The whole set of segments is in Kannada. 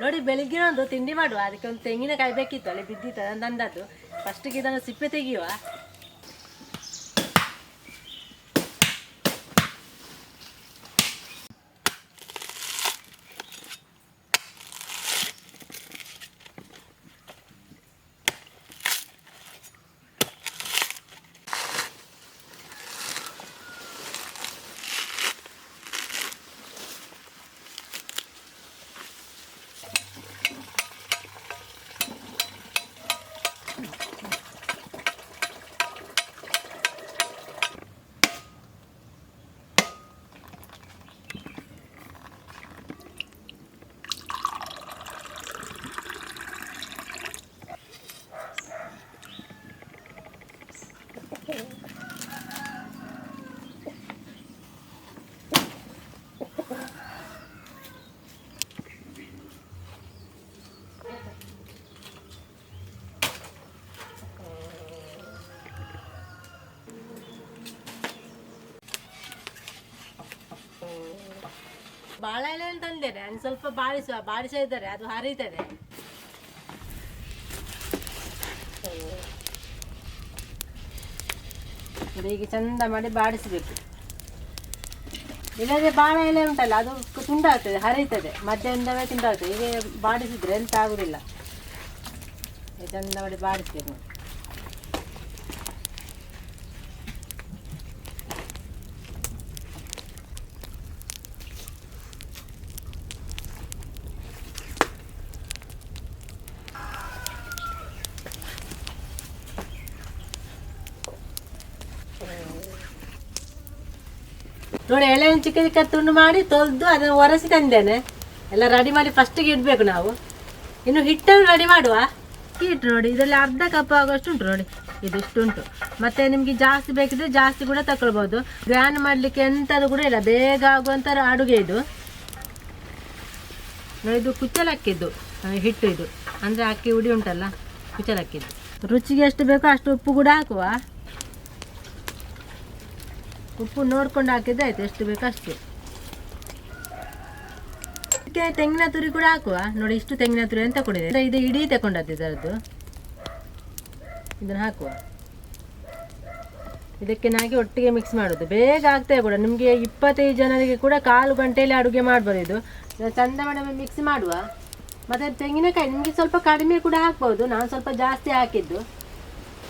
ನೋಡಿ, ಬೆಳಿಗ್ಗೆ ಒಂದು ತಿಂಡಿ ಮಾಡುವ. ಅದಕ್ಕೆ ಒಂದು ತೆಂಗಿನಕಾಯಿ ಬೇಕಿತ್ತು ಅಲ್ಲಿ ಬಿದ್ದಿತ್ತು, ಅದನ್ನು ತಂದದ್ದು. ಫಸ್ಟಿಗೆ ಇದನ್ನು ಸಿಪ್ಪೆ ತೆಗೆಯುವ. ಬಾಳೆ ಎಲೆ ತಂದೇನೆ ಅದು ಸ್ವಲ್ಪ ಬಾಳಿಸ ಬಾಡಿಸ ಇದ್ದಾರೆ ಅದು ಹರಿತದೆ. ಹೀಗೆ ಚಂದ ಮಾಡಿ ಬಾಡಿಸಬೇಕು. ಇಲ್ಲದೆ ಬಾಳೆ ಎಲೆ ಉಂಟಲ್ಲ, ಅದು ತುಂಡಾಗ್ತದೆ, ಹರಿತದೆ. ಮಧ್ಯದಿಂದವೇ ತುಂಡಾಗ್ತದೆ. ಹೀಗೆ ಬಾಡಿಸಿದ್ರೆ ಎಂತ ಆಗುದಿಲ್ಲ. ಚಂದ ಮಾಡಿ ಬಾಡಿಸ್ಬೇಕು ನೋಡಿ ಎಳೆಯನ್ನು ಚಿಕ್ಕ ಚಿಕ್ಕ ತುಂಡು ಮಾಡಿ ತೊಳೆದು ಅದನ್ನು ಒರೆಸಿ ತಂದೇನೆ. ಎಲ್ಲ ರೆಡಿ ಮಾಡಿ ಫಸ್ಟಿಗೆ ಇಡಬೇಕು ನಾವು. ಇನ್ನು ಹಿಟ್ಟನ್ನು ರೆಡಿ ಮಾಡುವ. ಹಿಟ್ಟು ನೋಡಿ, ಇದರಲ್ಲಿ ಅರ್ಧ ಕಪ್ ಆಗುವಷ್ಟು ಉಂಟು ನೋಡಿ. ಇದಿಷ್ಟು ಉಂಟು. ಮತ್ತೆ ನಿಮಗೆ ಜಾಸ್ತಿ ಬೇಕಿದ್ರೆ ಜಾಸ್ತಿ ಕೂಡ ತಗೊಳ್ಬೋದು ಗ್ರ್ಯಾನ್ ಮಾಡಲಿಕ್ಕೆ ಎಂಥದ್ದು ಕೂಡ ಇಲ್ಲ. ಬೇಗ ಆಗುವಂಥ ಅಡುಗೆ ಇದು. ಇದು ಕುಚ್ಚಲಕ್ಕಿದ್ದು. ಹಿಟ್ಟು ಇದು. ಅಂದರೆ ಅಕ್ಕಿ ಉಡಿ ಉಂಟಲ್ಲ, ಕುಚ್ಚಲಕ್ಕಿದ್ದು. ರುಚಿಗೆ ಎಷ್ಟು ಬೇಕೋ ಅಷ್ಟು ಉಪ್ಪು ಕೂಡ ಹಾಕುವ. ಉಪ್ಪು ನೋಡ್ಕೊಂಡು ಹಾಕಿದ್ರೆ ಆಯ್ತು, ಎಷ್ಟು ಬೇಕು ಅಷ್ಟು. ಇದಕ್ಕೆ ತೆಂಗಿನ ತುರಿ ಕೂಡ ಹಾಕುವ. ನೋಡಿ, ಇಷ್ಟು ತೆಂಗಿನ ತುರಿ ಅಂತ ಕೊಡಿದೆ ಇದು ಇಡೀ ತಗೊಂಡದ್ದು ಇದರದ್ದು. ಇದನ್ನು ಹಾಕುವ. ಇದಕ್ಕೆ ನಾಗಿ ಒಟ್ಟಿಗೆ ಮಿಕ್ಸ್ ಮಾಡೋದು. ಬೇಗ ಆಗ್ತದೆ ಕೂಡ. ನಿಮಗೆ ಇಪ್ಪತ್ತೈದು ಜನರಿಗೆ ಕೂಡ ಕಾಲು ಗಂಟೆಯಲ್ಲಿ ಅಡುಗೆ ಮಾಡ್ಬೋದು ಇದು ಚಂದ ಮಾಡಿ ಮಿಕ್ಸ್ ಮಾಡುವ. ಮತ್ತು ತೆಂಗಿನಕಾಯಿ ನಿಮಗೆ ಸ್ವಲ್ಪ ಕಡಿಮೆ ಕೂಡ ಹಾಕ್ಬೋದು ನಾನು ಸ್ವಲ್ಪ ಜಾಸ್ತಿ ಹಾಕಿದ್ದು.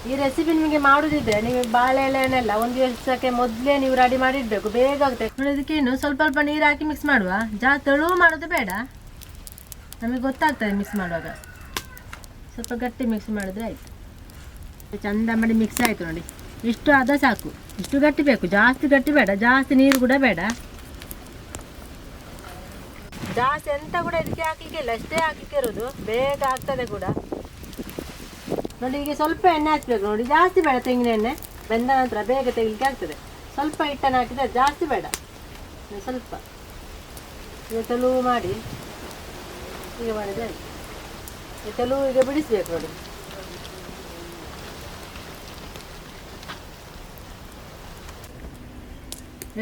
ಈ ರೆಸಿಪಿ ನಿಮಗೆ ಮಾಡುದಿದ್ರೆ ನೀವು ಬಾಳೆ ಎಲೆಯನ್ನೆಲ್ಲ ಒಂದು ದಿವಸಕ್ಕೆ ಮೊದಲೇ ನೀವು ರೆಡಿ ಮಾಡಿ ಇಡಬೇಕು ಬೇಗ ಆಗುತ್ತೆ. ಇದಕ್ಕೇನು ಸ್ವಲ್ಪ ಸ್ವಲ್ಪ ನೀರು ಹಾಕಿ ಮಿಕ್ಸ್ ಮಾಡುವ. ಜಾಸ್ತಿ ತೆಳು ಮಾಡೋದು ಬೇಡ. ನಮಗೆ ಗೊತ್ತಾಗ್ತದೆ ಮಿಕ್ಸ್ ಮಾಡುವಾಗ. ಸ್ವಲ್ಪ ಗಟ್ಟಿ ಮಿಕ್ಸ್ ಮಾಡಿದ್ರೆ ಆಯ್ತು. ಚಂದ ಮಾಡಿ ಮಿಕ್ಸ್ ಆಯಿತು ನೋಡಿ. ಇಷ್ಟು ಅದ ಸಾಕು. ಇಷ್ಟು ಗಟ್ಟಿ ಬೇಕು. ಜಾಸ್ತಿ ಗಟ್ಟಿ ಬೇಡ. ಜಾಸ್ತಿ ನೀರು ಕೂಡ ಬೇಡ. ಜಾಸ್ತಿ ಎಂತ ಕೂಡ ಇದಕ್ಕೆ ಹಾಕ್ಲಿಕ್ಕೆ ಇಲ್ಲ ಅಷ್ಟೇ ಹಾಕ್ಲಿಕ್ಕೆ ಇರೋದು. ಬೇಗ ಆಗ್ತದೆ ಕೂಡ. ನೋಡಿ ಈಗ ಸ್ವಲ್ಪ ಎಣ್ಣೆ ಹಾಕ್ಬೇಕು ನೋಡಿ. ಜಾಸ್ತಿ ಬೇಡ ತೆಂಗಿನ ಎಣ್ಣೆ. ಬೆಂದ ನಂತರ ಬೇಗ ತೆಗಿಲಿಕ್ಕೆ ಆಗ್ತದೆ. ಸ್ವಲ್ಪ ಹಿಟ್ಟನ್ನು ಹಾಕಿದ್ರೆ ಜಾಸ್ತಿ ಬೇಡ. ಸ್ವಲ್ಪ. ಈಗ ತೆಲುವು ಮಾಡಿ. ಈಗ ಮಾಡಿದ್ರೆ ಈಗ ತೆಲುವು ಈಗ ಬಿಡಿಸ್ಬೇಕು ನೋಡಿ.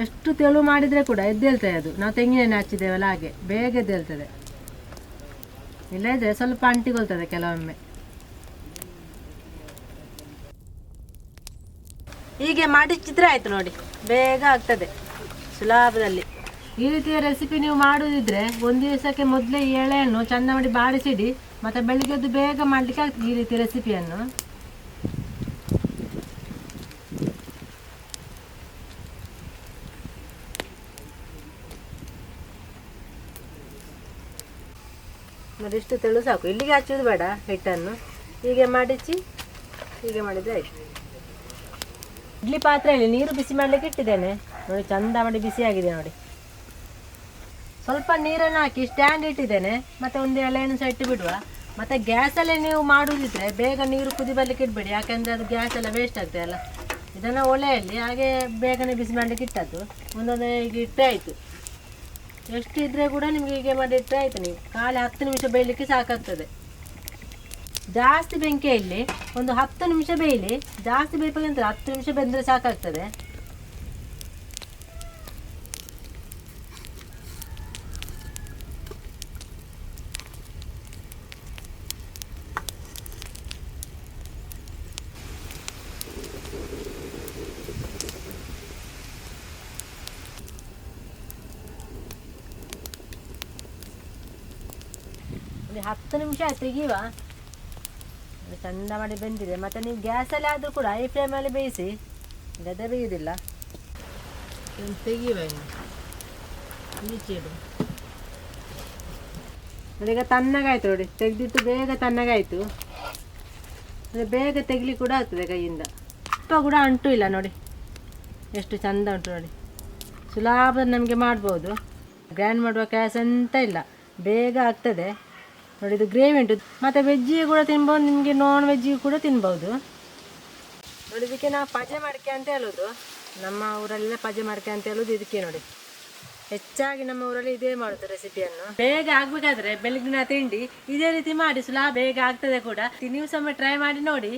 ಎಷ್ಟು ತೆಳು ಮಾಡಿದರೆ ಕೂಡ ಎದ್ದೇಳ್ತದೆ ಅದು. ನಾವು ತೆಂಗಿನ ಎಣ್ಣೆ ಹಚ್ಚಿದ್ದೇವಲ್ಲ ಹಾಗೆ. ಬೇಗ ಎದ್ದೇಳ್ತದೆ. ಇಲ್ಲದ್ರೆ ಸ್ವಲ್ಪ ಅಂಟಿಗೊಳ್ತದೆ ಕೆಲವೊಮ್ಮೆ. ಹೀಗೆ ಮಾಡಿಚ್ಚಿದ್ರೆ ಆಯ್ತು ನೋಡಿ. ಬೇಗ ಆಗ್ತದೆ ಸುಲಭದಲ್ಲಿ. ಈ ರೀತಿಯ ರೆಸಿಪಿ ನೀವು ಮಾಡುದಿದ್ರೆ ಒಂದು ದಿವಸಕ್ಕೆ ಮೊದಲೇ ಈ ಎಳೆಯನ್ನು ಚಂದ ಮಾಡಿ ಬಾಡಿಸಿಡಿ ಮತ್ತೆ ಬೆಳಿಗ್ಗೆದ್ದು ಬೇಗ ಮಾಡ್ಲಿಕ್ಕೆ ಆಗ್ತದೆ ಈ ರೀತಿ ರೆಸಿಪಿಯನ್ನು ನೋಡಿ ಇಷ್ಟು ತೆಳು ಸಾಕು. ಇಲ್ಲಿಗೆ ಹಚ್ಚೋದು ಬೇಡ ಹಿಟ್ಟನ್ನು. ಹೀಗೆ ಮಾಡಿಸಿ ಹೀಗೆ ಮಾಡಿದ್ರೆ ಆಯ್ತು. ಇಡ್ಲಿ ಪಾತ್ರೆಯಲ್ಲಿ ನೀರು ಬಿಸಿ ಮಾಡಲಿಕ್ಕೆ ಇಟ್ಟಿದ್ದೇನೆ. ನೋಡಿ, ಚಂದ ಮಾಡಿ ಬಿಸಿ ಆಗಿದೆ ನೋಡಿ. ಸ್ವಲ್ಪ ನೀರನ್ನು ಹಾಕಿ ಸ್ಟ್ಯಾಂಡ್ ಇಟ್ಟಿದ್ದೇನೆ. ಮತ್ತೆ ಒಂದು ಎಲೆಯನ್ನು ಸಹ ಇಟ್ಟು ಬಿಡುವ ಮತ್ತೆ ಗ್ಯಾಸಲ್ಲೇ ನೀವು ಮಾಡುವುದಿದ್ರೆ ಬೇಗ ನೀರು ಕುದಿ ಬರಲಿಕ್ಕೆ ಇಡಬೇಡಿ. ಯಾಕಂದ್ರೆ ಅದು ಗ್ಯಾಸ್ ಎಲ್ಲ ವೇಸ್ಟ್ ಆಗ್ತದೆ ಅಲ್ಲ. ಇದನ್ನು ಒಲೆಯಲ್ಲಿ ಹಾಗೆ ಬೇಗನೆ ಬಿಸಿ ಮಾಡಲಿಕ್ಕೆ ಇಟ್ಟದ್ದು. ಒಂದೊಂದು ಈಗ ಇಟ್ಟೆ ಆಯಿತು. ಎಷ್ಟಿದ್ರೆ ಕೂಡ ನಿಮಗೆ ಹೀಗೆ ಮಾಡಿ ಇಟ್ಟರೆ ಆಯಿತು ನೀವು. ಕಾಲು ಹತ್ತು ನಿಮಿಷ ಬೇಯಲಿಕ್ಕೆ ಸಾಕಾಗ್ತದೆ. ಜಾಸ್ತಿ ಬೆಂಕಿಯಲ್ಲಿ ಒಂದು ಹತ್ತು ನಿಮಿಷ ಬೇಯಲಿ ಜಾಸ್ತಿ ಬೇಯಬೇಕಂದ್ರೆ ಹತ್ತು ನಿಮಿಷ ಬೆಂದರೆ ಸಾಕಾಗ್ತದೆ ಹತ್ತು ನಿಮಿಷ ತೆಗೀವಾ ಚಂದ ಮಾಡಿ ಬೆಂದಿದೆ. ಮತ್ತು ನೀವು ಗ್ಯಾಸಲ್ಲಿ ಆದರೂ ಕೂಡ ಐ ಫ್ಲೇಮಲ್ಲಿ ಬೇಯಿಸಿ ಗದ್ದೆ ಬೇಯುವುದಿಲ್ಲ ಅದೀಗ ತಣ್ಣಗಾಯ್ತು ನೋಡಿ ತೆಗೆದಿಟ್ಟು ಬೇಗ ತಣ್ಣಗಾಯ್ತು. ಅದು ಬೇಗ ತೆಗಿಲಿ ಕೂಡ ಆಗ್ತದೆ ಕೈಯಿಂದ. ಸ್ವಲ್ಪ ಕೂಡ ಅಂಟು ಇಲ್ಲ ನೋಡಿ. ಎಷ್ಟು ಚಂದ ಉಂಟು ನೋಡಿ. ಸುಲಭ ನಮಗೆ ಮಾಡ್ಬೋದು. ಗ್ರ್ಯಾಂಡ್ ಮಾಡುವ ಕ್ಯಾಸ್ ಅಂತ ಇಲ್ಲ. ಬೇಗ ಆಗ್ತದೆ. ನೋಡಿ ಇದು ಗ್ರೇವಿ ಉಂಟು. ಮತ್ತು ವೆಜ್ಜಿಗೆ ಕೂಡ ತಿನ್ಬೋದು, ನಿಮಗೆ ನಾನ್ ವೆಜ್ಜಿಗೆ ಕೂಡ ತಿನ್ಬೋದು. ನೋಡಿ, ಇದಕ್ಕೆ ನಾವು ಪಜೆ ಮಡಿಕೆ ಅಂತ ಹೇಳೋದು. ನಮ್ಮ ಊರಲ್ಲಿ ಪಜೆ ಮಡಿಕೆ ಅಂತ ಹೇಳೋದು ಇದಕ್ಕೆ ನೋಡಿ. ಹೆಚ್ಚಾಗಿ ನಮ್ಮ ಊರಲ್ಲಿ ಇದೇ ಮಾಡುದು ರೆಸಿಪಿಯನ್ನು ಬೇಗ ಆಗ್ಬೇಕಾದ್ರೆ ಬೆಳಗಿನ ತಿಂಡಿ ಇದೇ ರೀತಿ ಮಾಡಿ ಸುಲಭ ಬೇಗ ಆಗ್ತದೆ ಕೂಡ. ನೀವು ಸಮಯ ಟ್ರೈ ಮಾಡಿ ನೋಡಿ.